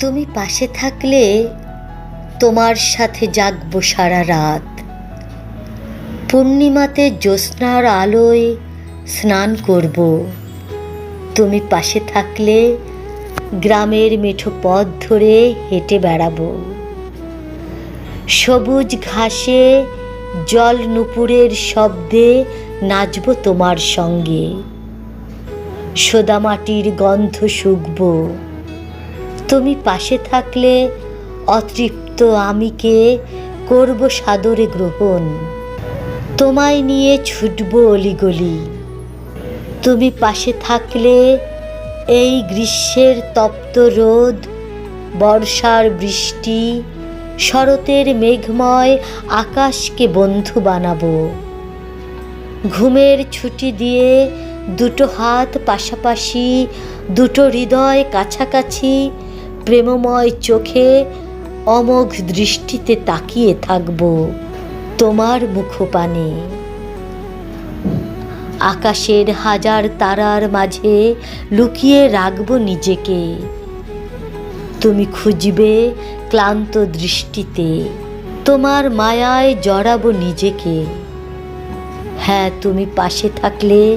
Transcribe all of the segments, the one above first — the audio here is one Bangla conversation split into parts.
তুমি পাশে থাকলে তোমার সাথে জাগব সারা রাত। পূর্ণিমাতে জ্যোৎস্নার আলোয় স্নান করব। তুমি পাশে থাকলে গ্রামের মিঠো পথ ধরে হেঁটে বেড়াবো। সবুজ ঘাসে জল নুপুরের শব্দে নাচব তোমার সঙ্গে। সোদামাটির গন্ধ শুকব। তুমি পাশে থাকলে অতৃপ্ত আমিকে করব সাদরে গ্রহণ। তোমায় নিয়ে ছুটব অলিগলি। তুমি পাশে থাকলে এই গ্রীষ্মের তপ্ত রোদ, বর্ষার বৃষ্টি, শরতের মেঘময় আকাশকে বন্ধু বানাবো। ঘুমের ছুটি দিয়ে দুটো হাত পাশাপাশি দুটো হৃদয় কাছাকাছি প্রেমময় চোখে অমোঘ দৃষ্টিতে তাকিয়ে থাকব তোমার মুখপানে। আকাশের হাজার তারার মাঝে লুকিয়ে রাখব নিজেকে। তুমি খুঁজবে ক্লান্ত দৃষ্টিতে, তোমার মায়ায় জড়াবো নিজেকে। হ্যাঁ তুমি পাশে থাকলে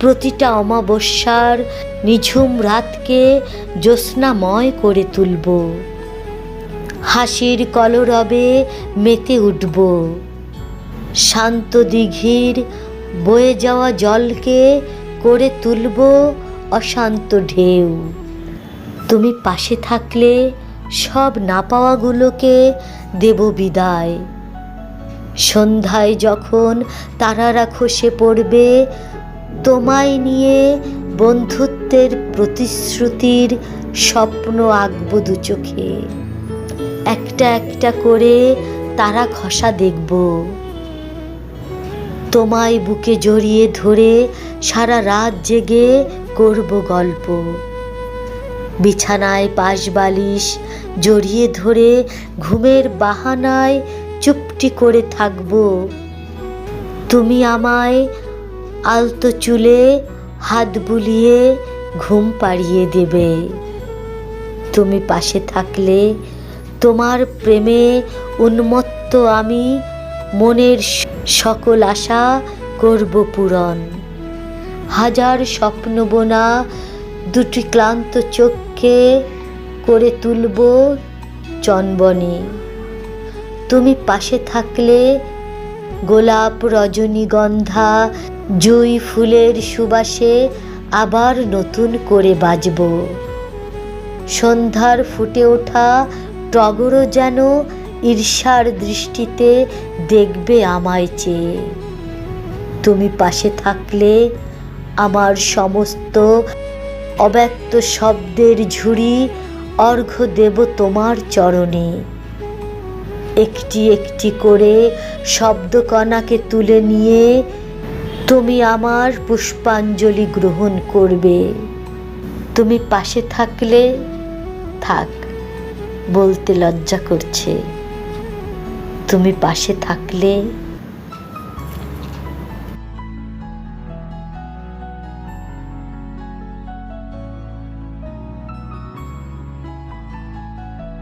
প্রতিটা অমাবস্যার নিঝুম রাতকে জ্যোৎস্নাময় করে তুলব। হাসির কলরবে মেতে উঠব। শান্ত দিঘির বয়ে যাওয়া জলকে করে তুলব অশান্ত ঢেউ। তুমি পাশে থাকলে সব না পাওয়াগুলোকে দেব বিদায়। সন্ধ্যায় যখন তারারা খসে পড়বে তোমায় নিয়ে বন্ধুত্বের প্রতিশ্রুতির স্বপ্ন আঁকব দু চোখে। একটা একটা করে তারা খসা দেখব। তোমায় বুকে জড়িয়ে ধরে সারা রাত জেগে করব গল্প। বিছানায় পাশ বালিশ জড়িয়ে ধরে ঘুমের বাহানায় চুপটি করে থাকব। তুমি আমায় আলতো চুলে হাত বুলিয়ে ঘুম পাড়িয়ে দেবে। তুমি পাশে থাকলে তোমার প্রেমে উন্মত্ত আমি মনের সকল আশা করব পূরণ। হাজার স্বপ্ন বোনা দুটি ক্লান্ত চোখকে করে তুলব চনবনে। তুমি পাশে থাকলে গোলাপ রজনীগন্ধা, জুই ফুলের সুবাসে আবার নতুন করে বাজব। সন্ধ্যার ফুটে ওঠা টগরও যেন ঈর্ষার দৃষ্টিতে দেখবে আমায় চেয়ে। তুমি পাশে থাকলে আমার সমস্ত অব্যক্ত শব্দের ঝুড়ি অর্ঘ্য দেব তোমার চরণে। একটি একটি করে শব্দকণাকে তুলে নিয়ে তুমি আমার পুষ্পাঞ্জলি গ্রহণ করবে। তুমি পাশে থাকলে থাক, বলতে লজ্জা করছে। তুমি পাশে থাকলে